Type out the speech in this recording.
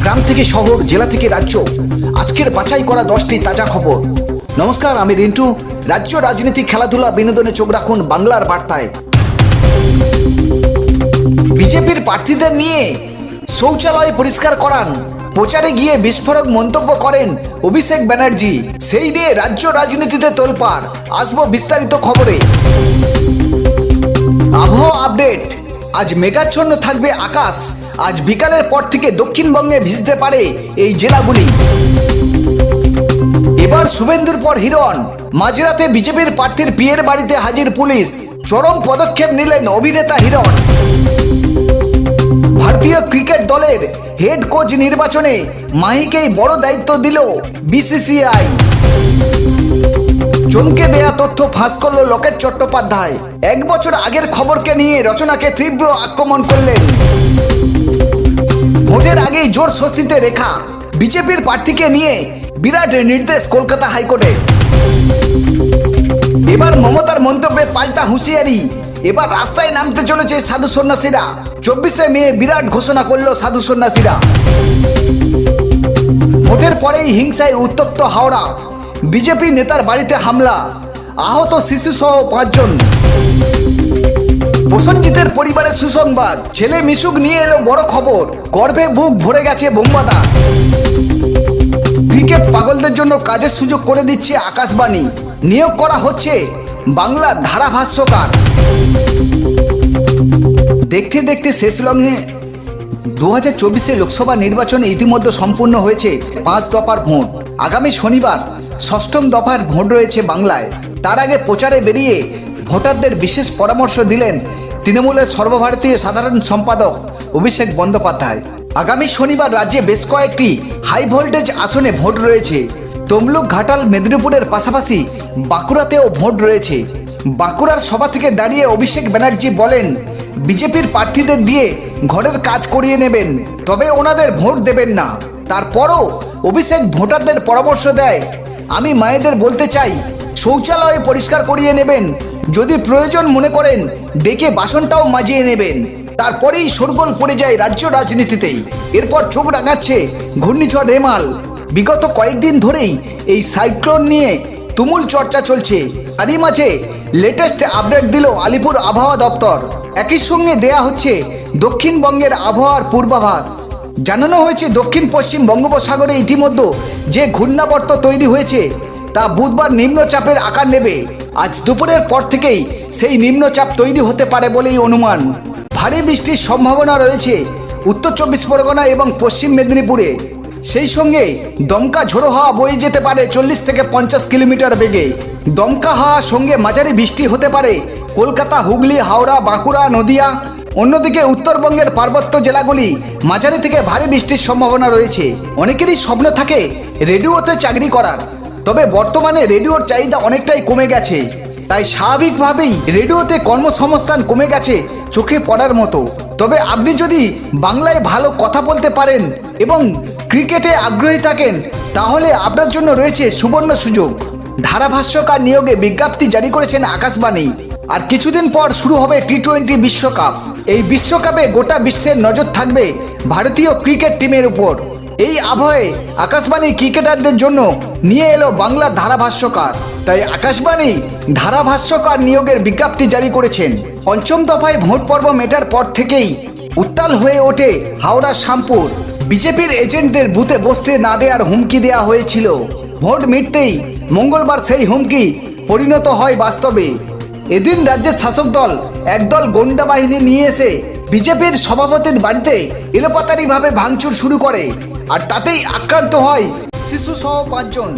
গ্রাম থেকে শহর, জেলা থেকে রাজ্য। আজকের বাছাই করা দশটি তাজা খবর। নমস্কার, আমি রিন্টু। রাজ্য রাজনীতি, খেলাধুলা, বিনোদনে চোখ রাখুন বাংলার বার্তায়। বিজেপির প্রার্থীদের নিয়ে শৌচালয় পরিষ্কার করান। প্রচারে গিয়ে বিস্ফোরক মন্তব্য করেন অভিষেক ব্যানার্জি। সেই নিয়ে রাজ্য রাজনীতিতে তোলপাড়। আসব বিস্তারিত খবরে। আজ মেঘাচ্ছন্ন থাকবে আকাশ। আজ বিকালের পর থেকে দক্ষিণবঙ্গে ভিজতে পারে এই জেলাগুলি। এবার শুভেন্দুর পর হিরণ। মাঝরাতে বিজেপির প্রার্থীর বিয়ের বাড়িতে হাজির পুলিশ। চরম পদক্ষেপ নিলেন অভিনেতা হিরণ। ভারতীয় ক্রিকেট দলের হেড কোচ নির্বাচনে মাহিকেই বড় দায়িত্ব দিল বিসিসিআই। চমকে দেয়া তথ্য ফাঁস করল লোকেট চট্টোপাধ্যায়। এক বছর আগের খবরকে নিয়ে রচনাকে তীব্র আক্রমণ করলেন। ভোটের আগেই জোর স্বস্তিতে রেখা। বিজেপির প্রার্থীকে নিয়ে বিরাট নির্দেশ কলকাতা হাইকোর্টে। এবার মমতার মন্তব্যে পাল্টা হুঁশিয়ারি। এবার রাস্তায় নামতে চলেছে সাধু সন্ন্যাসীরা। চব্বিশে মে বিরাট ঘোষণা করল সাধু সন্ন্যাসীরা। ভোটের পরেই হিংসায় উত্তপ্ত হাওড়া। বিজেপি নেতার বাড়িতে হামলা। আহত শিশু সহ পাঁচজন। প্রসঞ্জিতের পরিবারের সুসংবাদ। ছেলে মিশুক নিয়ে এলো বড় খবর। গর্ভে বুক ভরে গেছে বোম্বাদা ক্রিকেট পাগলদের জন্য কাজের সুযোগ করে দিচ্ছে আকাশবাণী। নিয়োগ করা হচ্ছে বাংলা ধারাভাষ্যকার। দেখতে দেখতে শেষ লগ্নে দু হাজার চব্বিশে লোকসভা নির্বাচন ইতিমধ্যে সম্পূর্ণ হয়েছে পাঁচ দফার ভোট। আগামী শনিবার ষষ্ঠম দফার ভোট রয়েছে বাংলায়। তার আগে প্রচারে বেরিয়ে ভোটারদের বিশেষ পরামর্শ দিলেন তৃণমূলের সর্বভারতীয় সাধারণ সম্পাদক অভিষেক বন্দ্যোপাধ্যায়। আগামী শনিবার রাজ্যে বেশ কয়েকটি হাই ভোল্টেজ আসনে ভোট রয়েছে। তমলুক, ঘাটাল, মেদিনীপুরের পাশাপাশি বাঁকুড়াতেও ভোট রয়েছে। বাঁকুড়ার সভা থেকে দাঁড়িয়ে অভিষেক ব্যানার্জি বলেন, বিজেপির প্রার্থীদের দিয়ে ঘরের কাজ করিয়ে নেবেন, তবে ওনাদের ভোট দেবেন না। তারপরও অভিষেক ভোটারদের পরামর্শ দেয় আমি মায়েদের বলতে চাই, শৌচালয় পরিষ্কার করিয়ে নেবেন। যদি প্রয়োজন মনে করেন, ডেকে বাসনটাও মাজিয়ে নেবেন। তারপরেই শোরগোল পড়ে যায় রাজ্য রাজনীতিতেই। এরপর চোখ রাঙাচ্ছে ঘূর্ণিঝড় রেমাল। বিগত কয়েকদিন ধরেই এই সাইক্লোন নিয়ে তুমুল চর্চা চলছে। তারই মাঝে লেটেস্ট আপডেট দিল আলিপুর আবহাওয়া দপ্তর। একই সঙ্গে দেয়া হচ্ছে দক্ষিণবঙ্গের আবহাওয়ার পূর্বাভাস। জানানো হয়েছে দক্ষিণ পশ্চিম বঙ্গোপসাগরে ইতিমধ্যে যে ঘূর্ণাবর্ত তৈরি হয়েছে, তা বুধবার নিম্নচাপের আকার নেবে। আজ দুপুরের পর থেকেই সেই নিম্নচাপ তৈরি হতে পারে বলেই অনুমান। ভারী বৃষ্টির সম্ভাবনা রয়েছে উত্তর চব্বিশ পরগনা এবং পশ্চিম মেদিনীপুরে। সেই সঙ্গে দমকা ঝোড়ো হাওয়া বয়ে যেতে পারে চল্লিশ থেকে পঞ্চাশ কিলোমিটার বেগে। দমকা হাওয়া সঙ্গে মাঝারি বৃষ্টি হতে পারে কলকাতা, হুগলি, হাওড়া, বাঁকুড়া, নদিয়া অন্যদিকে উত্তরবঙ্গের পার্বত্য জেলাগুলি মাঝারি থেকে ভারী বৃষ্টির সম্ভাবনা রয়েছে। অনেকেরই স্বপ্ন থাকে রেডিওতে চাকরি করার। তবে বর্তমানে রেডিওর চাহিদা অনেকটাই কমে গেছে। তাই স্বাভাবিকভাবেই রেডিওতে কর্মসংস্থান কমে গেছে চোখে পড়ার মতো। তবে আপনি যদি বাংলায় ভালো কথা বলতে পারেন এবং ক্রিকেটে আগ্রহী থাকেন, তাহলে আপনার জন্য রয়েছে সুবর্ণ সুযোগ। ধারাভাষ্যকার নিয়োগে বিজ্ঞপ্তি জারি করেছেন আকাশবাণী। আর কিছুদিন পর শুরু হবে টি টোয়েন্টি বিশ্বকাপ। এই বিশ্বকাপে গোটা বিশ্বের নজর থাকবে ভারতীয় ক্রিকেট টিমের উপর। এই আবহে আকাশবাণী ক্রিকেটারদের জন্য নিয়ে এলো বাংলা ধারাভাষ্যকার। তাই আকাশবাণী ধারাভাষ্যকার নিয়োগের বিজ্ঞপ্তি জারি করেছেন। পঞ্চম দফায় ভোট পর্ব মেটার পর থেকেই উত্তাল হয়ে ওঠে হাওড়া শামপুর বিজেপির এজেন্টদের বুথে বসতে না দেওয়ার হুমকি দেওয়া হয়েছিল। ভোট মিটতেই মঙ্গলবার সেই হুমকি পরিণত হয় বাস্তবে। এদিন রাজ্যের শাসক দল একদল গোন্ডা বাহিনী নিয়ে এসে বিজেপির সভাপতির বাড়িতে এলোপাতারিভাবে ভাঙচুর শুরু করে, আর তাতেই আক্রান্ত হয় শিশু সহ পাঁচজন।